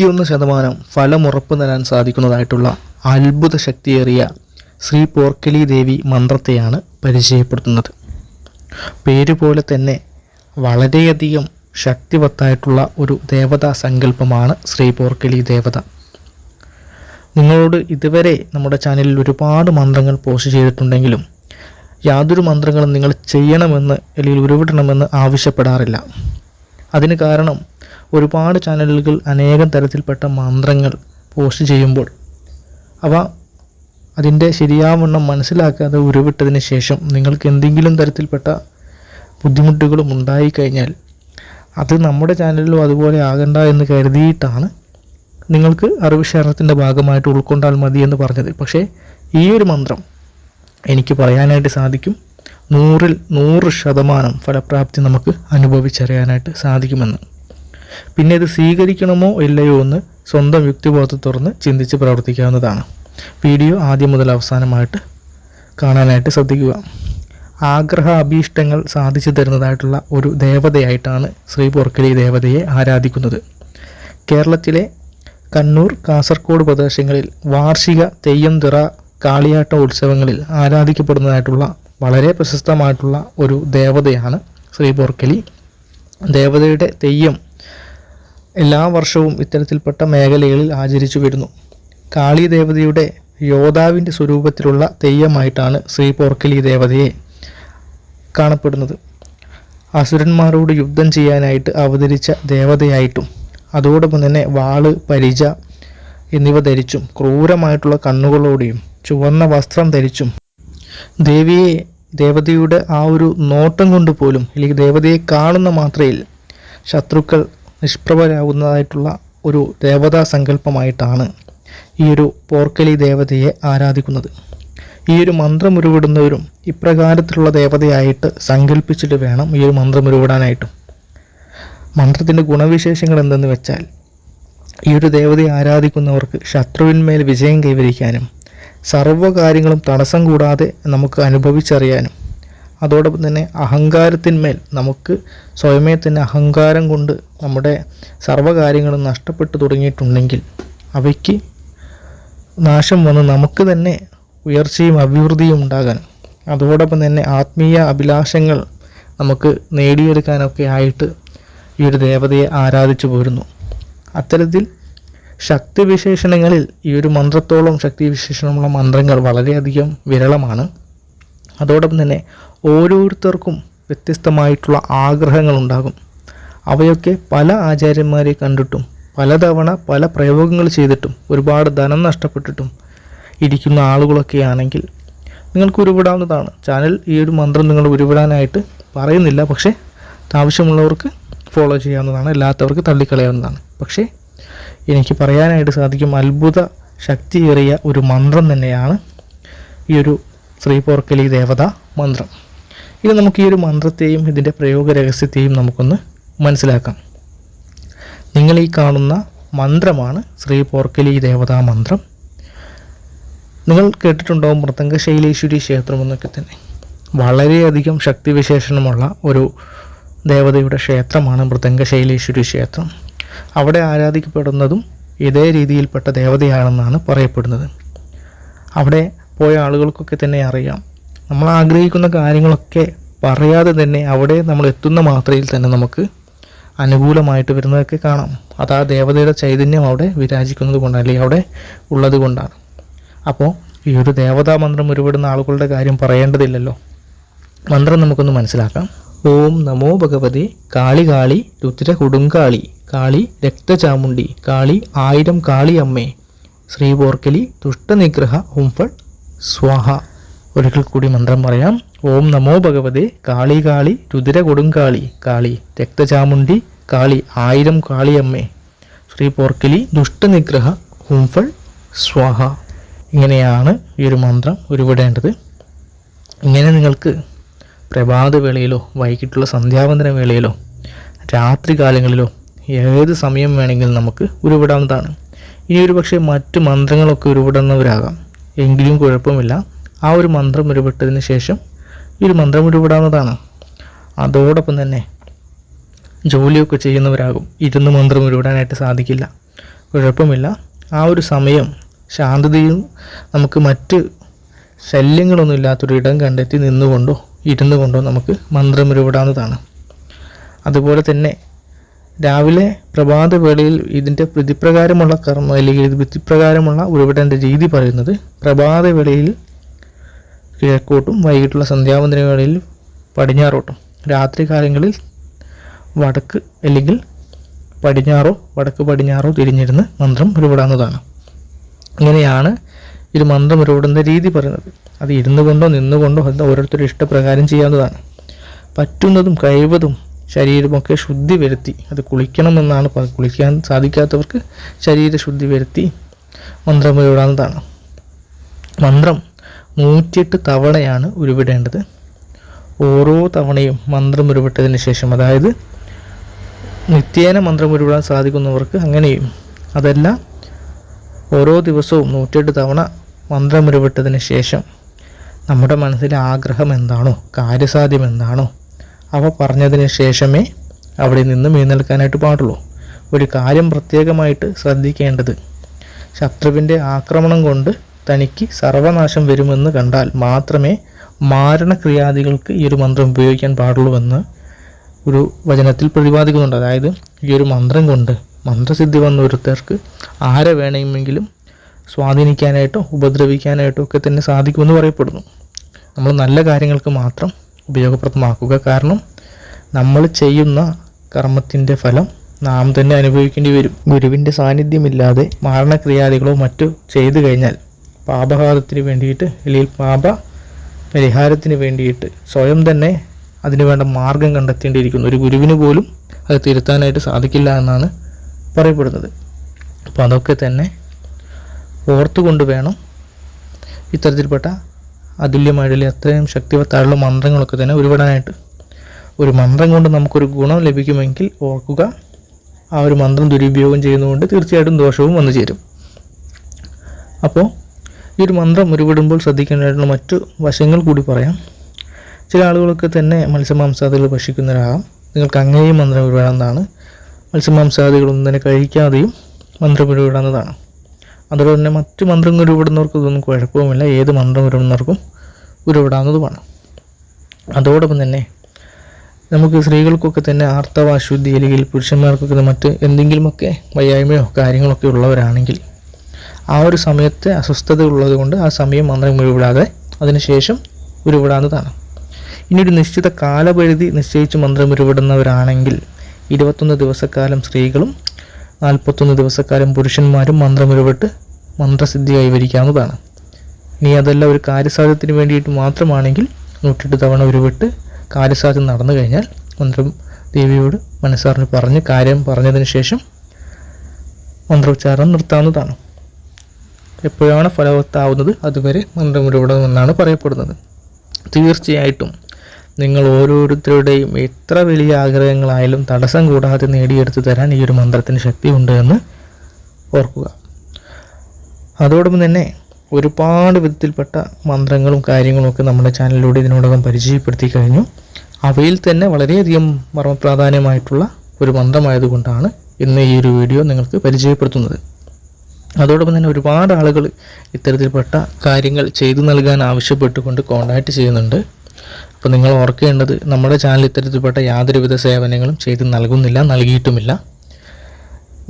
നൂറ്റിയൊന്ന് ശതമാനം ഫലമുറപ്പ് നൽകാൻ സാധിക്കുന്നതായിട്ടുള്ള അത്ഭുത ശക്തിയേറിയ ശ്രീ പോർക്കലി ദേവി മന്ത്രത്തെയാണ് പരിചയപ്പെടുത്തുന്നത്. പേര് പോലെ തന്നെ വളരെയധികം ശക്തിവത്തായിട്ടുള്ള ഒരു ദേവതാ സങ്കല്പമാണ് ശ്രീ പോർക്കലി ദേവത. നിങ്ങളോട് ഇതുവരെ നമ്മുടെ ചാനലിൽ ഒരുപാട് മന്ത്രങ്ങൾ പോസ്റ്റ് ചെയ്തിട്ടുണ്ടെങ്കിലും യാതൊരു മന്ത്രങ്ങളും നിങ്ങൾ ചെയ്യണമെന്ന് അല്ലെങ്കിൽ ഉരുവിടണമെന്ന് ആവശ്യപ്പെടാറില്ല. അതിന് കാരണം ഒരുപാട് ചാനലുകൾ അനേകം തരത്തിൽപ്പെട്ട മന്ത്രങ്ങൾ പോസ്റ്റ് ചെയ്യുമ്പോൾ അവ അതിന്റെ ശരിയാവണ്ണം മനസ്സിലാക്കാതെ ഉരുവിട്ടതിന് ശേഷം നിങ്ങൾക്ക് എന്തെങ്കിലും തരത്തിൽപ്പെട്ട ബുദ്ധിമുട്ടുകളും ഉണ്ടായിക്കഴിഞ്ഞാൽ അത് നമ്മുടെ ചാനലിലും അതുപോലെ ആകണ്ട എന്ന് കരുതിയിട്ടാണ് നിങ്ങൾക്ക് അറിവ് ശേഖരണത്തിന്റെ ഭാഗമായിട്ട് ഉൾക്കൊണ്ടാൽ മതി എന്ന് പറഞ്ഞത്. പക്ഷേ ഈ ഒരു മന്ത്രം എനിക്ക് പറയാനായിട്ട് സാധിക്കും. നൂറിൽ നൂറ് ശതമാനം ഫലപ്രാപ്തി നമുക്ക് അനുഭവിച്ചറിയാനായിട്ട് സാധിക്കുമെന്ന്. പിന്നെ ഇത് സ്വീകരിക്കണമോ ഇല്ലയോ എന്ന് സ്വന്തം യുക്തിബോധത്തെ തുറന്ന് ചിന്തിച്ച് പ്രവർത്തിക്കാവുന്നതാണ്. വീഡിയോ ആദ്യം മുതൽ അവസാനമായിട്ട് കാണാനായിട്ട് ശ്രദ്ധിക്കുക. ആഗ്രഹ അഭീഷ്ടങ്ങൾ സാധിച്ചു തരുന്നതായിട്ടുള്ള ഒരു ദേവതയായിട്ടാണ് ശ്രീ പൊർക്കലി ദേവതയെ ആരാധിക്കുന്നത്. കേരളത്തിലെ കണ്ണൂർ കാസർഗോഡ് പ്രദേശങ്ങളിൽ വാർഷിക തെയ്യം തിറ കാളിയാട്ട ഉത്സവങ്ങളിൽ ആരാധിക്കപ്പെടുന്നതായിട്ടുള്ള വളരെ പ്രശസ്തമായിട്ടുള്ള ഒരു ദേവതയാണ് ശ്രീ പൊർക്കലി ദേവതയുടെ തെയ്യം എല്ലാ വർഷവും ഇത്തരത്തിൽപ്പെട്ട മേഖലകളിൽ ആചരിച്ചു വരുന്നു. കാളി ദേവതയുടെ യോദ്ധാവിന്റെ സ്വരൂപത്തിലുള്ള തെയ്യമായിട്ടാണ് ശ്രീ പോർക്കലി ദേവതയെ കാണപ്പെടുന്നത്. അസുരന്മാരോട് യുദ്ധം ചെയ്യാനായിട്ട് അവതരിച്ച ദേവതയായിട്ടും അതോടൊപ്പം തന്നെ വാൾ പരിച എന്നിവ ധരിച്ചും ക്രൂരമായിട്ടുള്ള കണ്ണുകളോടെയും ചുവന്ന വസ്ത്രം ധരിച്ചും ദേവിയെ ദേവതയുടെ ആ ഒരു നോട്ടം കൊണ്ട് പോലും അല്ലെങ്കിൽ ദേവതയെ കാണുന്ന മാത്രയിൽ ശത്രുക്കൾ നിഷ്പ്രഭരാകുന്നതായിട്ടുള്ള ഒരു ദേവതാ സങ്കല്പമായിട്ടാണ് ഈ ഒരു പോർക്കലി ദേവതയെ ആരാധിക്കുന്നത്. ഈ ഒരു മന്ത്രം ഉരുവിടുന്നവരും ഇപ്രകാരത്തിലുള്ള ദേവതയായിട്ട് സങ്കല്പിച്ചിട്ട് വേണം ഈ ഒരു മന്ത്രം ഉരുവിടാനായിട്ടും. മന്ത്രത്തിന്റെ ഗുണവിശേഷങ്ങൾ എന്തെന്ന് വെച്ചാൽ ഈ ഒരു ദേവതയെ ആരാധിക്കുന്നവർക്ക് ശത്രുവിന്മേൽ വിജയം കൈവരിക്കാനും സർവകാര്യങ്ങളും തടസ്സം കൂടാതെ നമുക്ക് അനുഭവിച്ചറിയാനും അതോടൊപ്പം തന്നെ അഹങ്കാരത്തിന്മേൽ നമുക്ക് സ്വയമേ തന്നെ അഹങ്കാരം കൊണ്ട് നമ്മുടെ സർവകാര്യങ്ങളും നഷ്ടപ്പെട്ടു തുടങ്ങിയിട്ടുണ്ടെങ്കിൽ അവയ്ക്ക് നാശം വന്ന് നമുക്ക് തന്നെ ഉയർച്ചയും അഭിവൃദ്ധിയും ഉണ്ടാകാൻ അതോടൊപ്പം തന്നെ ആത്മീയ അഭിലാഷങ്ങൾ നമുക്ക് നേടിയെടുക്കാനൊക്കെ ആയിട്ട് ഈ ഒരു ദേവതയെ ആരാധിച്ചു പോരുന്നു. അത്തരത്തിൽ ശക്തിവിശേഷണങ്ങളിൽ ഈ ഒരു മന്ത്രത്തോളം ശക്തിവിശേഷണമുള്ള മന്ത്രങ്ങൾ വളരെയധികം വിരളമാണ്. അതോടൊപ്പം തന്നെ ഓരോരുത്തർക്കും വ്യത്യസ്തമായിട്ടുള്ള ആഗ്രഹങ്ങളുണ്ടാകും അവയൊക്കെ പല ആചാര്യന്മാരെ കണ്ടിട്ടും പലതവണ പല പ്രയോഗങ്ങൾ ചെയ്തിട്ടും ഒരുപാട് ധനം നഷ്ടപ്പെട്ടിട്ടും ഇരിക്കുന്ന ആളുകളൊക്കെ ആണെങ്കിൽ നിങ്ങൾക്ക് ഉരുവിടാവുന്നതാണ്. ചാനൽ ഈ ഒരു മന്ത്രം നിങ്ങൾ ഉരുവിടാനായിട്ട് പറയുന്നില്ല. പക്ഷേ ആവശ്യമുള്ളവർക്ക് ഫോളോ ചെയ്യാവുന്നതാണ്. അല്ലാത്തവർക്ക് തള്ളിക്കളയാവുന്നതാണ്. പക്ഷേ എനിക്ക് പറയാനായിട്ട് സാധിക്കും. അത്ഭുത ശക്തിയേറിയ ഒരു മന്ത്രം തന്നെയാണ് ഈ ഒരു ശ്രീ പോർക്കലി ദേവത മന്ത്രം. ഇനി നമുക്ക് ഈ ഒരു മന്ത്രത്തെയും ഇതിന്റെ പ്രയോഗ രഹസ്യത്തെയും നമുക്കൊന്ന് മനസ്സിലാക്കാം. നിങ്ങൾ ഈ കാണുന്ന മന്ത്രമാണ് ശ്രീ പോർക്കലി ദേവതാ മന്ത്രം. നിങ്ങൾ കേട്ടിട്ടുണ്ടാവും മൃതംഗ ശൈലേശ്വരി ക്ഷേത്രം എന്നൊക്കെ തന്നെ. വളരെയധികം ശക്തിവിശേഷണമുള്ള ഒരു ദേവതയുടെ ക്ഷേത്രമാണ് മൃതംഗ ശൈലേശ്വരി ക്ഷേത്രം. അവിടെ ആരാധിക്കപ്പെടുന്നതും ഇതേ രീതിയിൽപ്പെട്ട ദേവതയാണെന്നാണ് പറയപ്പെടുന്നത്. അവിടെ പോയ ആളുകൾക്കൊക്കെ തന്നെ അറിയാം. നമ്മൾ ആഗ്രഹിക്കുന്ന കാര്യങ്ങളൊക്കെ പറയാതെ തന്നെ അവിടെ നമ്മൾ എത്തുന്ന മാത്രയിൽ തന്നെ നമുക്ക് അനുകൂലമായിട്ട് വരുന്നതൊക്കെ കാണാം. അത് ആ ദേവതയുടെ ചൈതന്യം അവിടെ വിരാജിക്കുന്നത് കൊണ്ടാണ് അല്ലെങ്കിൽ അവിടെ ഉള്ളത് കൊണ്ടാണ്. അപ്പോൾ ഈ ഒരു ദേവതാ മന്ത്രം ഉരുവിടുന്ന ആളുകളുടെ കാര്യം പറയേണ്ടതില്ലല്ലോ. മന്ത്രം നമുക്കൊന്ന് മനസ്സിലാക്കാം. ഓം നമോ ഭഗവതി. കാളി കാളി രുദ്ര കൊടുങ്കാളി. കാളി രക്തചാമുണ്ടി. കാളി ആയിരം കാളി അമ്മേ. ശ്രീ പോർക്കലി ദുഷ്ടനിഗ്രഹ ഹുംഫൾ സ്വാഹ. ഒരിക്കൽ കൂടി മന്ത്രം പറയാം. ഓം നമോ ഭഗവതി. കാളി കാളി രുദ്ര കൊടുങ്കാളി. കാളി രക്തചാമുണ്ടി. കാളി ആയിരം കാളിയമ്മേ ശ്രീ പോർക്കലി ദുഷ്ടനിഗ്രഹ ഹുംഫൾ സ്വാഹ. ഇങ്ങനെയാണ് ഈ ഒരു മന്ത്രം ഉരുവിടേണ്ടത്. ഇങ്ങനെ നിങ്ങൾക്ക് പ്രഭാത വേളയിലോ വൈകിട്ടുള്ള സന്ധ്യാവന്തന വേളയിലോ രാത്രി കാലങ്ങളിലോ ഏത് സമയം വേണമെങ്കിലും നമുക്ക് ഉരുവിടാവുന്നതാണ്. ഇനി ഒരു പക്ഷേ മറ്റ് മന്ത്രങ്ങളൊക്കെ ഉരുവിടുന്നവരാകാം. എങ്കിലും കുഴപ്പമില്ല. ആ ഒരു മന്ത്രം ഉരുവിട്ടതിന് ശേഷം ഈ ഒരു മന്ത്രം ഉരുവിടാവുന്നതാണ്. അതോടൊപ്പം തന്നെ ജോലിയൊക്കെ ചെയ്യുന്നവരാകും. ഇരുന്ന് മന്ത്രം ഉരുവിടാനായിട്ട് സാധിക്കില്ല. കുഴപ്പമില്ല. ആ ഒരു സമയം ശാന്തതയും നമുക്ക് മറ്റ് ശല്യങ്ങളൊന്നും ഇല്ലാത്തൊരു ഇടം കണ്ടെത്തി നിന്നുകൊണ്ടോ ഇരുന്നു കൊണ്ടോ നമുക്ക് മന്ത്രം ഉരുവിടാവുന്നതാണ് അതുപോലെ തന്നെ രാവിലെ പ്രഭാത വേളയിൽ ഇതിന്റെ പ്രതിപ്രകാരമുള്ള കർമ്മ അല്ലെങ്കിൽ ഇത് വിധിപ്രകാരമുള്ള ഉരുവിടേണ്ട രീതി പറയുന്നത് പ്രഭാത വേളയിൽ കിഴക്കോട്ടും വൈകിട്ടുള്ള സന്ധ്യാവന്തര വേളയിൽ പടിഞ്ഞാറോട്ടും. രാത്രി കാലങ്ങളിൽ വടക്ക് അല്ലെങ്കിൽ പടിഞ്ഞാറോ വടക്ക് പടിഞ്ഞാറോ തിരിഞ്ഞിരുന്ന് മന്ത്രം ഉരുവിടാവുന്നതാണ് ഇങ്ങനെയാണ് ഒരു മന്ത്രം ഉരുവിടുന്ന രീതി പറയുന്നത്. അത് ഇരുന്നു കൊണ്ടോ നിന്നുകൊണ്ടോ അത് ഓരോരുത്തരുടെ ഇഷ്ടപ്രകാരം ചെയ്യാവുന്നതാണ്. പറ്റുന്നതും കഴിവതും ശരീരമൊക്കെ ശുദ്ധി വരുത്തി അത് കുളിക്കണമെന്നാണ് കുളിക്കാൻ സാധിക്കാത്തവർക്ക് ശരീര ശുദ്ധി വരുത്തി മന്ത്രം ഉരുവിടാവുന്നതാണ്. മന്ത്രം നൂറ്റിയെട്ട് തവണയാണ് ഉരുവിടേണ്ടത്. ഓരോ തവണയും മന്ത്രം ഉരുവിട്ടതിന് ശേഷം അതായത് നിത്യേന മന്ത്രം ഉരുവിടാൻ സാധിക്കുന്നവർക്ക് അങ്ങനെയും അതല്ല ഓരോ ദിവസവും നൂറ്റിയെട്ട് തവണ മന്ത്രം ഉരുവിട്ടതിന് ശേഷം നമ്മുടെ മനസ്സിലെ ആഗ്രഹം എന്താണോ കാര്യസാധ്യം എന്താണോ അവ പറഞ്ഞതിന് ശേഷമേ അവിടെ നിന്ന് എഴുന്നേൽക്കാനായിട്ട് പാടുള്ളൂ. ഒരു കാര്യം പ്രത്യേകമായിട്ട് ശ്രദ്ധിക്കേണ്ടത് ശത്രുവിന്റെ ആക്രമണം കൊണ്ട് തനിക്ക് സർവനാശം വരുമെന്ന് കണ്ടാൽ മാത്രമേ മാരണക്രിയാദികൾക്ക് ഈ ഒരു മന്ത്രം ഉപയോഗിക്കാൻ പാടുള്ളൂ എന്ന് ഒരു വചനത്തിൽ പ്രതിപാദിക്കുന്നുണ്ട്. അതായത് ഈ ഒരു മന്ത്രം കൊണ്ട് മന്ത്രസിദ്ധി വന്ന ഒരുത്തർക്ക് ആരെ വേണമെങ്കിലും സ്വാധീനിക്കാനായിട്ടോ ഉപദ്രവിക്കാനായിട്ടോ ഒക്കെ തന്നെ സാധിക്കുമെന്ന് പറയപ്പെടുന്നു. നമ്മൾ നല്ല കാര്യങ്ങൾക്ക് മാത്രം ഉപയോഗപ്രദമാക്കുക. കാരണം നമ്മൾ ചെയ്യുന്ന കർമ്മത്തിന്റെ ഫലം നാം തന്നെ അനുഭവിക്കേണ്ടി വരും. ഗുരുവിന്റെ സാന്നിധ്യമില്ലാതെ മാരണക്രിയാദികളോ മറ്റോ ചെയ്തു കഴിഞ്ഞാൽ പാപഘാതത്തിന് വേണ്ടിയിട്ട് അല്ലെങ്കിൽ പാപ പരിഹാരത്തിന് വേണ്ടിയിട്ട് സ്വയം തന്നെ അതിനുവേണ്ട മാർഗം കണ്ടെത്തേണ്ടിയിരിക്കുന്നു. ഒരു ഗുരുവിന് പോലും അത് തിരുത്താനായിട്ട് സാധിക്കില്ല എന്നാണ് പറയപ്പെടുന്നത്. അപ്പോൾ അതൊക്കെ തന്നെ ഓർത്തുകൊണ്ട് വേണം ഇത്തരത്തിൽപ്പെട്ട അതുല്യമായിട്ടുള്ള അത്രയും ശക്തിവത്തായുള്ള മന്ത്രങ്ങളൊക്കെ തന്നെ ഉരുവിടാനായിട്ട്. ഒരു മന്ത്രം കൊണ്ട് നമുക്കൊരു ഗുണം ലഭിക്കുമെങ്കിൽ ഓർക്കുക ആ ഒരു മന്ത്രം ദുരുപയോഗം ചെയ്യുന്നതുകൊണ്ട് തീർച്ചയായിട്ടും ദോഷവും വന്നു ചേരും. അപ്പോൾ ഈ ഒരു മന്ത്രം ഉരുവിടുമ്പോൾ ശ്രദ്ധിക്കേണ്ടതായിട്ടുള്ള മറ്റു വശങ്ങൾ കൂടി പറയാം. ചില ആളുകളൊക്കെ തന്നെ മത്സ്യമാംസാദികൾ ഭക്ഷിക്കുന്നവരാകാം. നിങ്ങൾക്ക് അങ്ങനെയും മന്ത്രം ഉരുവിടാവുന്നതാണ്. മത്സ്യമാംസാദികളൊന്നും തന്നെ കഴിക്കാതെയും മന്ത്രം ഉരുവിടാവുന്നതാണ്. അതുപോലെ തന്നെ മറ്റ് മന്ത്രം ഉരുവിടുന്നവർക്ക് ഇതൊന്നും കുഴപ്പവുമില്ല. ഏത് മന്ത്രം ഉരുവിടുന്നവർക്കും ഉരുവിടാവുന്നതുമാണ് അതോടൊപ്പം തന്നെ നമുക്ക് സ്ത്രീകൾക്കൊക്കെ തന്നെ ആർത്തവ അശുദ്ധി അല്ലെങ്കിൽ പുരുഷന്മാർക്കൊക്കെ മറ്റ് എന്തെങ്കിലുമൊക്കെ വയ്യായ്മയോ കാര്യങ്ങളൊക്കെ ഉള്ളവരാണെങ്കിൽ ആ ഒരു സമയത്ത് അസ്വസ്ഥത ഉള്ളത് കൊണ്ട് ആ സമയം മന്ത്രം ഉരുവിടാതെ അതിനുശേഷം ഉരുവിടാവുന്നതാണ്. ഇനി ഒരു നിശ്ചിത കാലപരിധി നിശ്ചയിച്ച് മന്ത്രം ഉരുവിടുന്നവരാണെങ്കിൽ ഇരുപത്തൊന്ന് ദിവസക്കാലം സ്ത്രീകളും നാൽപ്പത്തൊന്ന് ദിവസക്കാലം പുരുഷന്മാരും മന്ത്രം ഉരുവിട്ട് മന്ത്രസിദ്ധി കൈവരിക്കാവുന്നതാണ് ഇനി അതല്ല ഒരു കാര്യസാധ്യത്തിന് വേണ്ടിയിട്ട് മാത്രമാണെങ്കിൽ നൂറ്റെട്ട് തവണ ഉരുവിട്ട് കാര്യസാധ്യം നടന്നു കഴിഞ്ഞാൽ മന്ത്രം ദേവിയോട് മനസ്സറിഞ്ഞ് പറഞ്ഞ് കാര്യം പറഞ്ഞതിന് ശേഷം മന്ത്രോച്ചാരണം നിർത്താവുന്നതാണ്. എപ്പോഴാണ് ഫലവത്താവുന്നത് അതുവരെ മന്ത്രം ഉരുവിടണമെന്നാണ് പറയപ്പെടുന്നത്. തീർച്ചയായിട്ടും നിങ്ങൾ ഓരോരുത്തരുടെയും എത്ര വലിയ ആഗ്രഹങ്ങളായാലും തടസ്സം കൂടാതെ നേടിയെടുത്തു തരാൻ ഈ ഒരു മന്ത്രത്തിന് ശക്തിയുണ്ട് എന്ന് ഓർക്കുക. അതോടൊപ്പം തന്നെ ഒരുപാട് വിധത്തിൽപ്പെട്ട മന്ത്രങ്ങളും കാര്യങ്ങളും ഒക്കെ നമ്മുടെ ചാനലിലൂടെ ഇതിനോടകം പരിചയപ്പെടുത്തി കഴിഞ്ഞു. അവയിൽ തന്നെ വളരെയധികം മർമ്മപ്രാധാന്യമായിട്ടുള്ള ഒരു മന്ത്രമായതുകൊണ്ടാണ് ഇന്ന് ഈ ഒരു വീഡിയോ നിങ്ങൾക്ക് പരിചയപ്പെടുത്തുന്നത്. അതോടൊപ്പം തന്നെ ഒരുപാട് ആളുകൾ ഇത്തരത്തിൽപ്പെട്ട കാര്യങ്ങൾ ചെയ്തു നൽകാൻ ആവശ്യപ്പെട്ടുകൊണ്ട് കോൺടാക്റ്റ് ചെയ്യുന്നുണ്ട്. അപ്പോൾ നിങ്ങൾ ഓർക്കേണ്ടത് നമ്മുടെ ചാനൽ ഇത്തരത്തിൽപ്പെട്ട യാതൊരുവിധ സേവനങ്ങളും ചെയ്ത് നൽകുന്നില്ല നൽകിയിട്ടുമില്ല.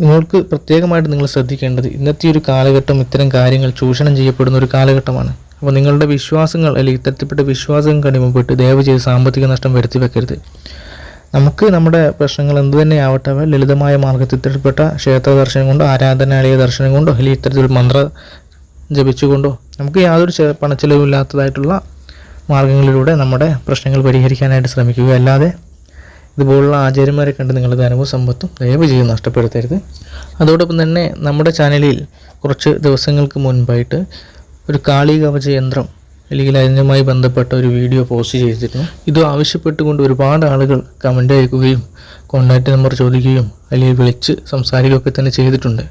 നിങ്ങൾക്ക് പ്രത്യേകമായിട്ട് നിങ്ങൾ ശ്രദ്ധിക്കേണ്ടത് ഇന്നത്തെ ഒരു കാലഘട്ടം ഇത്തരം കാര്യങ്ങൾ ചൂഷണം ചെയ്യപ്പെടുന്ന ഒരു കാലഘട്ടമാണ്. അപ്പോൾ നിങ്ങളുടെ വിശ്വാസങ്ങൾ അല്ലെങ്കിൽ ഇത്തരത്തിൽപ്പെട്ട വിശ്വാസം കണിമുമ്പിട്ട് ദയവ് ചെയ്ത് സാമ്പത്തിക നഷ്ടം വരുത്തി വെക്കരുത്. നമുക്ക് നമ്മുടെ പ്രശ്നങ്ങൾ എന്തു തന്നെ ആവട്ടെ ലളിതമായ മാർഗത്തിൽ ഇത്തരത്തിൽപ്പെട്ട ക്ഷേത്ര ദർശനം കൊണ്ടോ ആരാധനാലയ ദർശനം കൊണ്ടോ അല്ലെങ്കിൽ ഇത്തരത്തിൽ മന്ത്ര ജപിച്ചുകൊണ്ടോ നമുക്ക് യാതൊരു പണച്ചെലവില്ലാത്തതായിട്ടുള്ള മാർഗങ്ങളിലൂടെ നമ്മുടെ പ്രശ്നങ്ങൾ പരിഹരിക്കാനായിട്ട് ശ്രമിക്കുക. അല്ലാതെ ഇതുപോലുള്ള ആചാര്യന്മാരെ കണ്ട് നിങ്ങളുടെ ധനവും സമ്പത്തും ദയവ് ചെയ്ത് നഷ്ടപ്പെടുത്തരുത്. അതോടൊപ്പം തന്നെ നമ്മുടെ ചാനലിൽ കുറച്ച് ദിവസങ്ങൾക്ക് മുൻപായിട്ട് ഒരു കാളി കവച യന്ത്രം അല്ലെങ്കിൽ അതിനുമായി ബന്ധപ്പെട്ട ഒരു വീഡിയോ പോസ്റ്റ് ചെയ്തിരുന്നു. ഇത് ആവശ്യപ്പെട്ടുകൊണ്ട് ഒരുപാട് ആളുകൾ കമന്റ് അയക്കുകയും കോൺടാക്റ്റ് നമ്പർ ചോദിക്കുകയും അല്ലെങ്കിൽ വിളിച്ച് സംസാരിക്കുകയൊക്കെ തന്നെ ചെയ്തിട്ടുണ്ട്.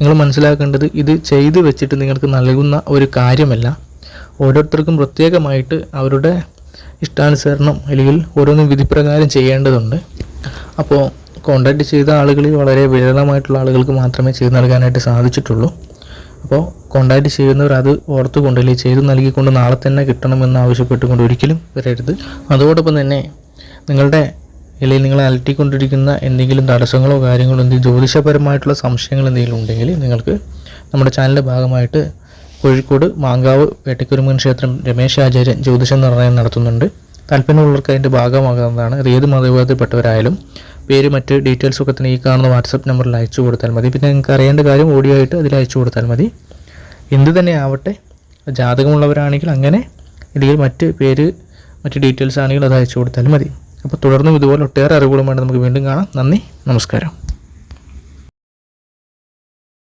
നിങ്ങൾ മനസ്സിലാക്കേണ്ടത് ഇത് ചെയ്തു വെച്ചിട്ട് നിങ്ങൾക്ക് നൽകുന്ന ഒരു കാര്യമല്ല. ഓരോരുത്തർക്കും പ്രത്യേകമായിട്ട് അവരുടെ ഇഷ്ടാനുസരണം അല്ലെങ്കിൽ ഓരോന്നും വിധിപ്രകാരം ചെയ്യേണ്ടതുണ്ട്. അപ്പോൾ കോണ്ടാക്ട് ചെയ്ത ആളുകളിൽ വളരെ വിരളമായിട്ടുള്ള ആളുകൾക്ക് മാത്രമേ ചെയ്തു നൽകാനായിട്ട് സാധിച്ചിട്ടുള്ളൂ. അപ്പോൾ കോണ്ടാക്ട് ചെയ്യുന്നവർ അത് ഓർത്തുകൊണ്ട് അല്ലെങ്കിൽ ചെയ്തു നൽകിക്കൊണ്ട് നാളെ തന്നെ കിട്ടണമെന്ന് ആവശ്യപ്പെട്ടുകൊണ്ട് ഒരിക്കലും വരരുത്. അതോടൊപ്പം തന്നെ നിങ്ങളുടെ അല്ലെങ്കിൽ നിങ്ങളെ അലട്ടിക്കൊണ്ടിരിക്കുന്ന എന്തെങ്കിലും തടസ്സങ്ങളോ കാര്യങ്ങളോ എന്തെങ്കിലും ജ്യോതിഷപരമായിട്ടുള്ള സംശയങ്ങൾ എന്തെങ്കിലും ഉണ്ടെങ്കിൽ നിങ്ങൾക്ക് നമ്മുടെ ചാനലിന്റെ ഭാഗമായിട്ട് കോഴിക്കോട് മാങ്കാവ് വേട്ടക്കുരുമൻ ക്ഷേത്രം രമേശ് ആചാര്യൻ ജ്യോതിഷ നിർണയം നടത്തുന്നുണ്ട്. താല്പര്യമുള്ളവർക്ക് അതിന്റെ ഭാഗമാകാവുന്നതാണ്. അത് ഏത് മതവിഭാഗത്തിൽപ്പെട്ടവരായാലും പേര് മറ്റ് ഡീറ്റെയിൽസ് ഒക്കെ തന്നെ ഈ കാണുന്ന വാട്സപ്പ് നമ്പറിൽ അയച്ചു കൊടുത്താൽ മതി. പിന്നെ നിങ്ങൾക്ക് അറിയേണ്ട കാര്യം ഓഡിയോ ആയിട്ട് അതിൽ അയച്ചു കൊടുത്താൽ മതി. എന്ത് തന്നെ ആവട്ടെ ജാതകമുള്ളവരാണെങ്കിൽ അങ്ങനെ ഇല്ലെങ്കിൽ മറ്റ് പേര് മറ്റ് ഡീറ്റെയിൽസ് ആണെങ്കിൽ അത് അയച്ചു കൊടുത്താൽ മതി. അപ്പോൾ തുടർന്നും ഇതുപോലെ ഒട്ടേറെ അറിവുകളുമായിട്ട് നമുക്ക് വീണ്ടും കാണാം. നന്ദി നമസ്കാരം.